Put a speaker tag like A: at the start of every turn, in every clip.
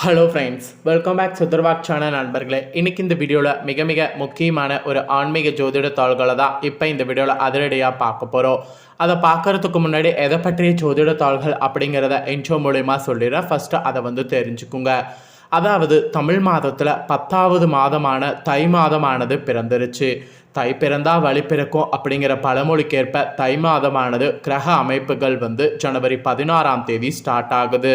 A: Hello friends welcome back சுதர்வாக் channel நண்பர்களே. இன்னைக்கு இந்த வீடியோவில் மிக மிக முக்கியமான ஒரு ஆன்மீக ஜோதிட தாள்களை தான் இப்போ இந்த வீடியோவில் அதிரடியாக பார்க்க போகிறோம் அதை பார்க்கறதுக்கு முன்னாடி எதை பற்றிய ஜோதிட தாள்கள் அப்படிங்கிறத இன்ட்ரோ மூலிமா சொல்லிடுறேன். ஃபஸ்ட்டு அதை வந்து தெரிஞ்சுக்குங்க. அதாவது தமிழ் மாதத்தில் பத்தாவது மாதமான தை மாதமானது பிறந்துருச்சு. தை பிறந்தா வழி பிறக்கும் அப்படிங்கிற பழமொழிக்கேற்ப தை மாதமானது கிரக அமைப்புகள் வந்து ஜனவரி பதினாறாம் தேதி ஸ்டார்ட் ஆகுது.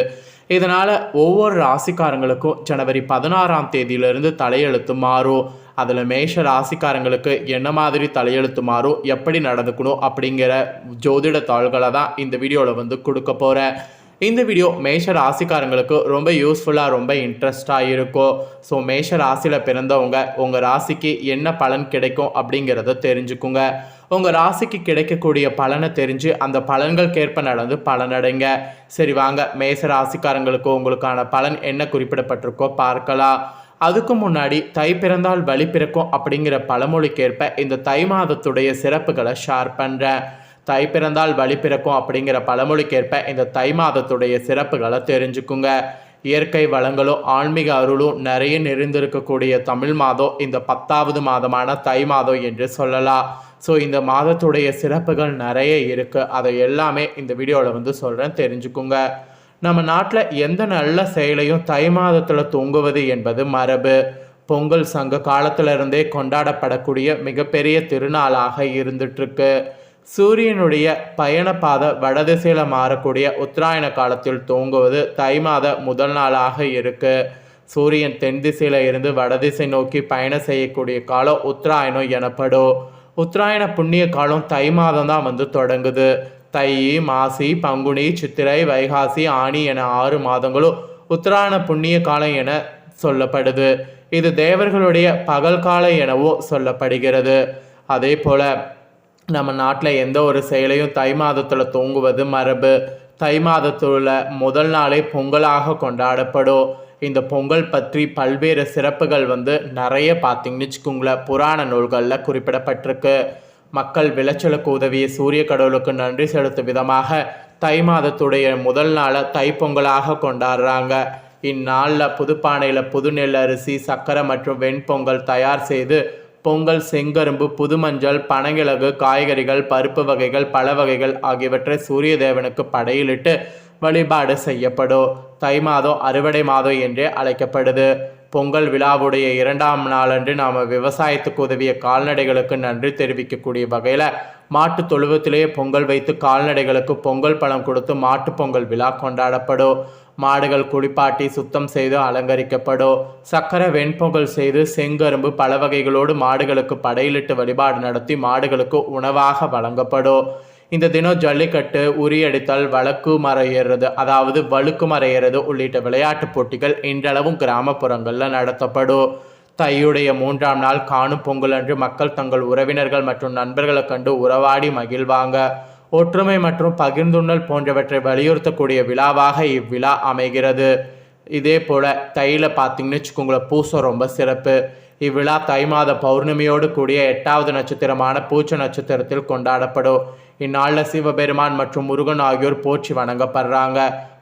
A: இதனால் ஒவ்வொரு ராசிக்காரங்களுக்கும் ஜனவரி பதினாறாம் தேதியிலிருந்து தலையெழுத்து மாறும். அதில் மேஷ ராசிக்காரங்களுக்கு என்ன மாதிரி தலையெழுத்து மாறும் எப்படி நடந்துக்கணும் அப்படிங்கிற ஜோதிட தாள்களை தான் இந்த வீடியோவில் வந்து கொடுக்க போகிறேன் இந்த வீடியோ மேஷ ராசிக்காரங்களுக்கு ரொம்ப யூஸ்ஃபுல்லாக ரொம்ப இன்ட்ரெஸ்டாக இருக்கும். ஸோ மேஷ ராசியில் பிறந்தவங்க உங்கள் ராசிக்கு என்ன பலன் கிடைக்கும் அப்படிங்கிறத தெரிஞ்சுக்குங்க. உங்கள் ராசிக்கு கிடைக்கக்கூடிய பலனை தெரிஞ்சு அந்த பலன்களுக்கேற்ப நடந்து பலனடைங்க. சரி வாங்க. மேச ராசிக்காரங்களுக்கு உங்களுக்கான பலன் என்ன குறிப்பிடப்பட்டிருக்கோ பார்க்கலாம். அதுக்கு முன்னாடி தை பிறந்தால் வழி பிறக்கும் அப்படிங்கிற பழமொழிக்கேற்ப இந்த தை மாதத்துடைய சிறப்புகளை ஷேர் பண்ணுறேன் தை பிறந்தால் வழி பிறக்கும் அப்படிங்கிற பழமொழிக்கேற்ப இந்த தை மாதத்துடைய சிறப்புகளை தெரிஞ்சுக்குங்க. இயற்கை வளங்களும் ஆன்மீக அருளும் நிறைய நிறைந்திருக்கக்கூடிய தமிழ் மாதம் இந்த பத்தாவது மாதமான தை மாதம் என்று சொல்லலாம். ஸோ இந்த மாதத்துடைய சிறப்புகள் நிறைய இருக்குது அதை எல்லாமே இந்த வீடியோவில் வந்து சொல்கிறேன் தெரிஞ்சுக்குங்க. நம்ம நாட்டில் எந்த நல்ல செயலையும் தை மாதத்தில் தூங்குவது என்பது மரபு. பொங்கல் சங்க காலத்திலிருந்தே கொண்டாடப்படக்கூடிய மிகப்பெரிய திருநாளாக இருந்துட்டுருக்கு. சூரியனுடைய பயணப்பாதை வடதிசையில் மாறக்கூடிய உத்தராயண காலத்தில் தூங்குவது தை மாத முதல் நாளாக இருக்கு. சூரியன் தென் திசையில் இருந்து வடதிசை நோக்கி பயணம் செய்யக்கூடிய காலம் உத்தராயணம் எனப்படும். உத்தராயண புண்ணிய காலம் தை மாதம் தான் வந்து தொடங்குது. தை மாசி பங்குனி சித்திரை வைகாசி ஆணி என ஆறு மாதங்களும் உத்தராயண புண்ணிய காலம் என சொல்லப்படுது. இது தேவர்களுடைய பகல் காலம் எனவும் சொல்லப்படுகிறது. அதே போல நம்ம நாட்டில் எந்த ஒரு செயலையும் தை மாதத்தில் தூங்குவது மரபு. தை மாதத்தில் முதல் நாளே பொங்கலாக கொண்டாடப்படும். இந்த பொங்கல் பற்றி பல்வேறு சிறப்புகள் வந்து நிறைய பார்த்தீங்கன்னு வச்சுக்கோங்களேன். புராண நூல்களில் குறிப்பிடப்பட்டிருக்கு. மக்கள் விளைச்சலுக்கு உதவிய சூரிய கடவுளுக்கு நன்றி செலுத்தும் விதமாக தை மாதத்துடைய முதல் நாளை தை பொங்கலாக கொண்டாடுறாங்க. இந்நாளில் புதுப்பானையில் புது நெல் அரிசி சர்க்கரை மற்றும் வெண்பொங்கல் தயார் செய்து பொங்கல் செங்கரும்பு புதுமஞ்சள் பனங்கிழகு காய்கறிகள் பருப்பு வகைகள் பழ வகைகள் ஆகியவற்றை சூரிய தேவனுக்கு படையிலிட்டு வழிபாடு செய்யப்படும். தை மாதம் அறுவடை மாதம் என்றே அழைக்கப்படுது. பொங்கல் விழாவுடைய இரண்டாம் நாளன்று நாம் விவசாயத்துக்கு உதவிய கால்நடைகளுக்கு நன்றி தெரிவிக்கக்கூடிய வகையில் மாட்டு தொழுவத்திலேயே பொங்கல் வைத்து கால்நடைகளுக்கு பொங்கல் பழம் கொடுத்து மாட்டுப் பொங்கல் விழா கொண்டாடப்படும். மாடுகள் குளிப்பாட்டி சுத்தம் செய்து அலங்கரிக்கப்படும் சக்கரை வெண்பொங்கல் செய்து செங்கரும்பு பல வகைகளோடு மாடுகளுக்கு படையிலிட்டு வழிபாடு நடத்தி மாடுகளுக்கு உணவாக வழங்கப்படும் இந்த தினம் ஜல்லிக்கட்டு உரியடித்தல் வழக்கு மரம் ஏறுறது அதாவது வழுக்கு மரம் ஏறுறது உள்ளிட்ட விளையாட்டுப் போட்டிகள் இன்றளவும் கிராமப்புறங்களில் நடத்தப்படும் தையுடைய மூன்றாம் நாள் காணும் பொங்கல் அன்று மக்கள் தங்கள் உறவினர்கள் மற்றும் நண்பர்களை கண்டு உறவாடி மகிழ்வாங்க. ஒற்றுமை மற்றும் பகிர்ந்துண்ணல் போன்றவற்றை வலியுறுத்தக்கூடிய விழாவாக இவ்விழா அமைகிறது. இதே போல் தையில் பார்த்தீங்கன்னு வச்சுக்கோங்களேன் பூசம் ரொம்ப சிறப்பு. இவ்விழா தை மாத பௌர்ணமியோடு கூடிய எட்டாவது நட்சத்திரமான பூச்ச நட்சத்திரத்தில் கொண்டாடப்படும். இந்நாளில் சிவபெருமான் மற்றும் முருகன் ஆகியோர் போற்றி வணங்கப்படுறாங்க.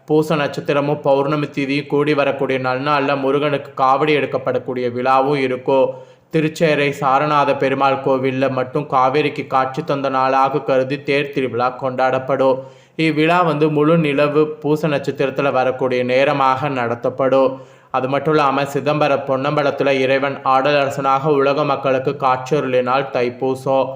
A: பூச நட்சத்திரமும் பௌர்ணமி தீதியும் கூடி வரக்கூடிய நல்நாளில் முருகனுக்கு காவடி எடுக்கப்படக்கூடிய விழாவும் இருக்கும். திருச்சேரை சாரநாத பெருமாள் கோவிலில் மட்டும் காவேரிக்கு காட்சி தந்த நாளாக கருதி தேர் திருவிழா கொண்டாடப்படும். இவ்விழா வந்து முழு நிலவு பூச நட்சத்திரத்தில் வரக்கூடிய நேரமாக நடத்தப்படும். அது மட்டும் இல்லாமல் சிதம்பர பொன்னம்பலத்தில் இறைவன் ஆடலரசனாக உலக மக்களுக்கு காட்சியருளினால் தைப்பூசம்.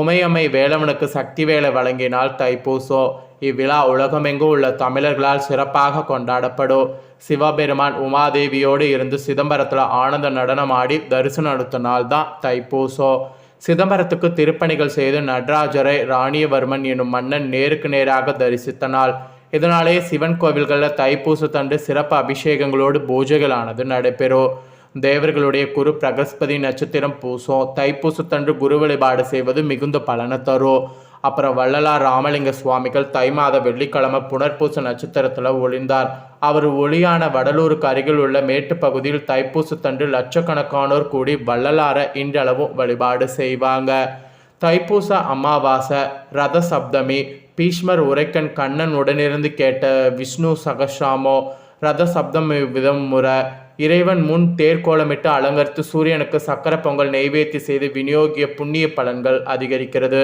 A: உமையம்மை வேலவனுக்கு சக்தி வேலை வழங்கினால் தைப்பூசம். இவ்விழா உலகமெங்கும் உள்ள தமிழர்களால் சிறப்பாக கொண்டாடப்படும் சிவபெருமான் உமாதேவியோடு இருந்து சிதம்பரத்தில் ஆனந்த நடனமாடி தரிசனம் எடுத்த நாள் தான் தைப்பூசம் சிதம்பரத்துக்கு திருப்பணிகள் செய்து நடராஜரை ராணியவர்மன் எனும் மன்னன் நேருக்கு நேராக தரிசித்த நாள். இதனாலேயே சிவன் கோவில்களில் தைப்பூசத்தன்று சிறப்பு அபிஷேகங்களோடு பூஜைகளானது நடைபெறும் தேவர்களுடைய குரு பிரகஸ்பதி நட்சத்திரம் பூசம் தைப்பூசத்தன்று குரு வழிபாடு செய்வது மிகுந்த பலனை தரும் அப்புறம் வள்ளலார் ராமலிங்க சுவாமிகள் தை மாத வெள்ளிக்கிழமை புனர்பூச நட்சத்திரத்தில் ஒளிந்தார். அவர் ஒளியான வடலூருக்கு அருகில் உள்ள மேட்டு பகுதியில் தைப்பூசத்தன்று லட்சக்கணக்கானோர் கூடி வள்ளலாரை இன்றளவும் வழிபாடு செய்வாங்க. தைப்பூச அமாவாசை ரத சப்தமி பீஷ்மர் உரைக்கன் கண்ணன் உடனிருந்து கேட்ட விஷ்ணு சகசாமோ ரத சப்தம் விதம் முறை இறைவன் முன் தேர்கோலமிட்டு அலங்கரித்து சூரியனுக்கு சக்கர பொங்கல் நெய்வேத்தி செய்து விநியோகிய புண்ணிய பலன்கள் அதிகரிக்கிறது.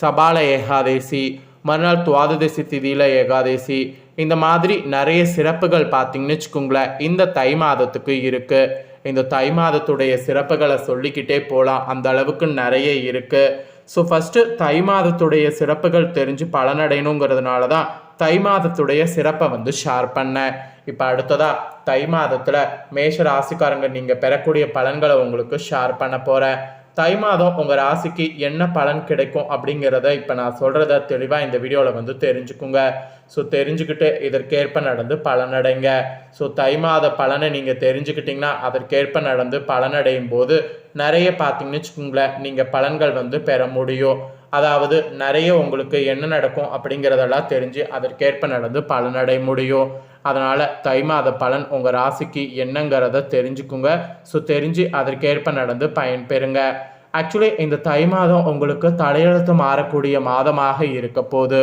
A: சபால ஏகாதேசி மறுநாள் துவாததசி திதியில் ஏகாதேசி. இந்த மாதிரி நிறைய சிறப்புகள் பார்த்தீங்கன்னு வச்சுக்கோங்களேன் இந்த தை மாதத்துக்கு இருக்குது இந்த தை மாதத்துடைய சிறப்புகளை சொல்லிக்கிட்டே போகலாம் அந்த அளவுக்கு நிறைய இருக்குது ஸோ ஃபஸ்ட்டு தை மாதத்துடைய சிறப்புகள் தெரிஞ்சு பலனடையணுங்கிறதுனால தான் தை மாதத்துடைய சிறப்பை வந்து ஷேர் பண்ணேன். இப்போ அடுத்ததாக தை மாதத்தில் மேஷ ராசிக்காரங்க நீங்கள் பெறக்கூடிய பலன்களை உங்களுக்கு ஷேர் பண்ண போகிறேன் தை மாதம் உங்கள் ராசிக்கு என்ன பலன் கிடைக்கும் அப்படிங்கிறத இப்போ நான் சொல்கிறத தெளிவாக இந்த வீடியோவில் வந்து தெரிஞ்சுக்குங்க. ஸோ தெரிஞ்சுக்கிட்டு இதற்கேற்ப நடந்து பலனடைங்க. ஸோ தை மாத பலனை நீங்கள் தெரிஞ்சுக்கிட்டிங்கன்னா அதற்கேற்ப நடந்து பலனடையும் போது நிறைய பார்த்தீங்கன்னு வச்சுக்கோங்களேன் நீங்கள் பலன்கள் வந்து பெற முடியும். அதாவது நிறைய உங்களுக்கு என்ன நடக்கும் அப்படிங்கிறதெல்லாம் தெரிஞ்சு அதற்கேற்ப நடந்து பலனடைய முடியும். அதனால் தை மாத பலன் உங்கள் ராசிக்கு என்னங்கிறத தெரிஞ்சுக்குங்க. ஸோ தெரிஞ்சு அதற்கேற்ப நடந்து பயன்பெறுங்க. ஆக்சுவலி இந்த தை மாதம் உங்களுக்கு தலையெழுத்து மாறக்கூடிய மாதமாக இருக்க போது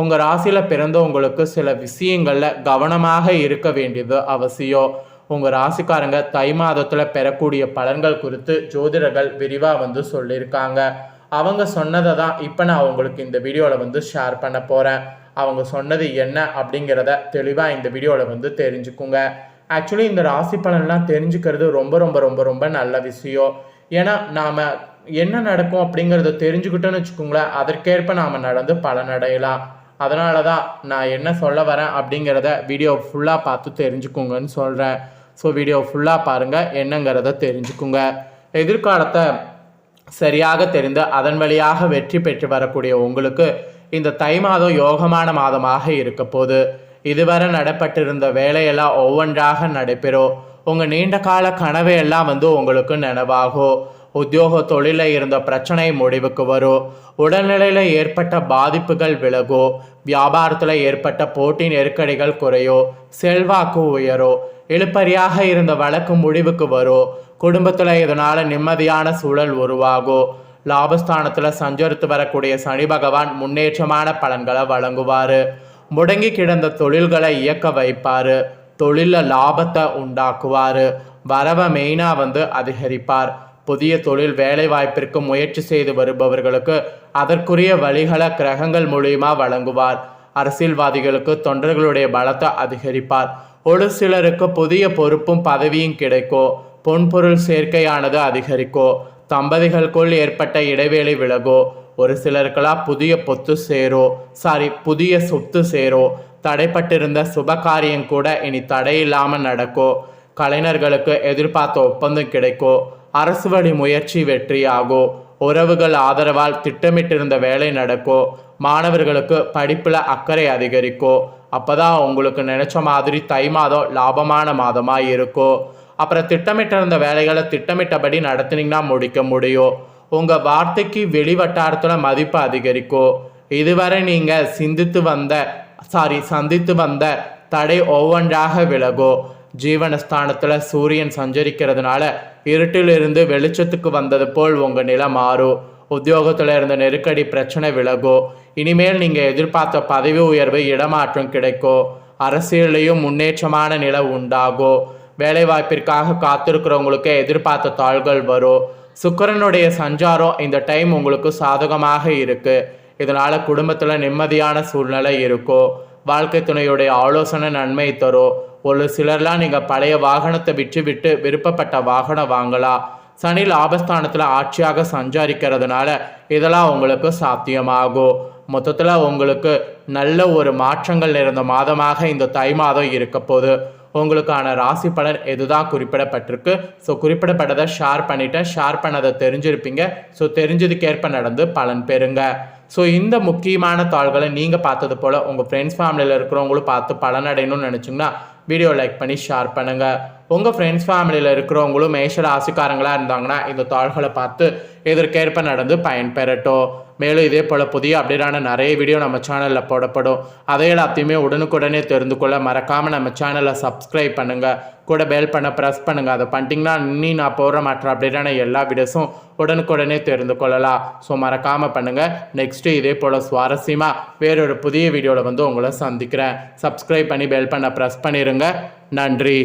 A: உங்கள் ராசியில் பிறந்தவங்களுக்கு சில விஷயங்களில் கவனமாக இருக்க வேண்டியது அவசியம். உங்கள் ராசிக்காரங்க தை மாதத்தில் பெறக்கூடிய பலன்கள் குறித்து ஜோதிடர்கள் விரிவாக வந்து சொல்லியிருக்காங்க. அவங்க சொன்னதை தான் இப்போ நான் உங்களுக்கு இந்த வீடியோவில் வந்து ஷேர் பண்ண போகிறேன் அவங்க சொன்னது என்ன அப்படிங்கிறத தெளிவாக இந்த வீடியோவில் வந்து தெரிஞ்சுக்குங்க. ஆக்சுவலி இந்த ராசி பலன்லாம் தெரிஞ்சுக்கிறது ரொம்ப ரொம்ப ரொம்ப ரொம்ப நல்ல விஷயம். ஏன்னா நாம் என்ன நடக்கும் அப்படிங்கிறத தெரிஞ்சுக்கிட்டோன்னு வச்சுக்கோங்களேன் அதற்கேற்ப நாம் நடந்து பலனடையலாம் அதனால தான் நான் என்ன சொல்ல வரேன் அப்படிங்கிறத வீடியோ ஃபுல்லாக பார்த்து தெரிஞ்சுக்குங்கன்னு சொல்கிறேன் ஸோ வீடியோ ஃபுல்லாக பாருங்கள் என்னங்கிறத தெரிஞ்சுக்குங்க. எதிர்காலத்தை சரியாக தெரிந்து அதன் வழியாக வெற்றி பெற்று வரக்கூடிய உங்களுக்கு இந்த தை மாதம் யோகமான மாதமாக இருக்க போது இதுவரை நடைபெற்றிருந்த வேலையெல்லாம் ஒவ்வொன்றாக நடைபெறும். உங்கள் நீண்ட கால கனவையெல்லாம் வந்து உங்களுக்கு நினைவாகும். உத்தியோக தொழிலில் இருந்த பிரச்சனை முடிவுக்கு வரும். உடல்நிலையில் ஏற்பட்ட பாதிப்புகள் விலகும். வியாபாரத்தில் ஏற்பட்ட போட்டி நெருக்கடிகள் குறையும். செல்வாக்கு உயரும். இழுப்பறியாக இருந்த வழக்கு முடிவுக்கு வரும். குடும்பத்தில் இதனால் நிம்மதியான சூழல் உருவாகும் லாபஸ்தானத்தில் சஞ்சரித்து வரக்கூடிய சனி பகவான் முன்னேற்றமான பலன்களை வழங்குவார். முடங்கி கிடந்த தொழில்களை இயக்க வைப்பார். தொழிலில் லாபத்தை உண்டாக்குவார். வரவை மெயினாக வந்து அதிகரிப்பார். புதிய தொழில் வேலை வாய்ப்பிற்கு முயற்சி செய்து வருபவர்களுக்கு அதற்குரிய வழிகளை கிரகங்கள் மூலியமா வழங்குவார். அரசியல்வாதிகளுக்கு தொண்டர்களுடைய பலத்தை அதிகரிப்பார். ஒரு சிலருக்கு புதிய பொறுப்பும் பதவியும் கிடைக்கும் பொன்பொருள் சேர்க்கையானது அதிகரிக்கும் தம்பதிகளுக்குள் ஏற்பட்ட இடைவேளை விலகோ ஒரு சிலருக்கெல்லாம் புதிய பொத்து சேரோ சாரி புதிய சொத்து சேரோ தடைப்பட்டிருந்த சுபகாரியம் கூட இனி தடையில்லாமல் நடக்கும் கலைஞர்களுக்கு எதிர்பார்த்த ஒப்பந்தம் கிடைக்கும் அரசு வழி முயற்சி வெற்றியாகோ உறவுகள் ஆதரவால் திட்டமிட்டிருந்த வேலை நடக்கும் மாணவர்களுக்கு படிப்பில் அக்கறை அதிகரிக்கும் அப்போதான் உங்களுக்கு நினச்ச மாதிரி தை மாதம் லாபமான மாதமாக இருக்கும் அப்புறம் திட்டமிட்டிருந்த வேலைகளை திட்டமிட்டபடி நடத்துனீங்கன்னா முடிக்க முடியும். உங்கள் வார்த்தைக்கு வெளிவட்டாரத்தில் மதிப்பு அதிகரிக்கும். இதுவரை நீங்கள் சிந்தித்து வந்த சாரி சந்தித்து வந்த தடை ஒவ்வொன்றாக விலகும். ஜீவனஸ்தானத்தில் சூரியன் சஞ்சரிக்கிறதுனால இருட்டிலிருந்து வெளிச்சத்துக்கு வந்தது போல் உங்கள் நிலை மாறும். உத்தியோகத்தில் இருந்த நெருக்கடி பிரச்சனை விலகும். இனிமேல் நீங்கள் எதிர்பார்த்த பதவி உயர்வு இடமாற்றம் கிடைக்கும். அரசியலையும் முன்னேற்றமான நிலை உண்டாகும். வேலைவாய்ப்பிற்காக காத்திருக்கிறவங்களுக்கு எதிர்பார்த்த தாள்கள் வரும். சுக்கரனுடைய சஞ்சாரம் இந்த டைம் உங்களுக்கு சாதகமாக இருக்குது இதனால் குடும்பத்தில் நிம்மதியான சூழ்நிலை இருக்கும். வாழ்க்கை துணையுடைய ஆலோசனை நன்மை தரும். ஒரு சிலர்லாம் நீங்கள் பழைய வாகனத்தை விற்று விட்டு விருப்பப்பட்ட வாகனம் வாங்கலாம். சனி லாபஸ்தானத்தில் ஆட்சியாக சஞ்சாரிக்கிறதுனால இதெல்லாம் உங்களுக்கு சாத்தியமாகும். மொத்தத்தில் உங்களுக்கு நல்ல ஒரு மாற்றங்கள் நிறைந்த மாதமாக இந்த தை மாதம் இருக்க போது உங்களுக்கான ராசி பலன் எதுதான் குறிப்பிடப்பட்டிருக்கு? ஸோ குறிப்பிடப்பட்டதை ஷேர் பண்ணிட்டேன் ஷேர் பண்ணதை தெரிஞ்சிருப்பீங்க. ஸோ தெரிஞ்சதுக்கேற்ப நடந்து பலன் பெறுங்க. ஸோ இந்த முக்கியமான தாள்களை நீங்கள் பார்த்தது போல் உங்கள் ஃப்ரெண்ட்ஸ் ஃபேமிலியில் இருக்கிறவங்களும் பார்த்து பலனடையணும்னு நினச்சிங்கன்னா வீடியோ லைக் பண்ணி ஷேர் பண்ணுங்கள் உங்கள் ஃப்ரெண்ட்ஸ் ஃபேமிலியில் இருக்கிறவங்களும் மேஷ ராசிக்காரங்களாக இருந்தாங்கன்னா இந்த தாள்களை பார்த்து இதற்கேற்ப நடந்து பயன்பெறட்டும். மேலும் இதே போல் புதிய அப்டேட்டான நிறைய வீடியோ நம்ம சேனலில் போடப்படும். அதை எல்லாத்தையுமே உடனுக்குடனே தெரிந்து கொள்ள மறக்காமல் நம்ம சேனலை சப்ஸ்கிரைப் பண்ணுங்கள் கூட பெல் பண்ண ப்ரெஸ் பண்ணுங்கள் அதை பண்ணிட்டீங்கன்னா இன்னி நான் போடுற மற்ற அப்டேட்டான எல்லா வீடியோஸும் உடனுக்குடனே தெரிந்து கொள்ளலாம். ஸோ மறக்காமல் பண்ணுங்கள் நெக்ஸ்ட்டு இதே போல் சுவாரஸ்யமாக வேறொரு புதிய வீடியோவில் வந்து உங்களை சந்திக்கிறேன். சப்ஸ்கிரைப் பண்ணி பெல் பண்ண ப்ரெஸ் பண்ணிடுங்க நன்றி.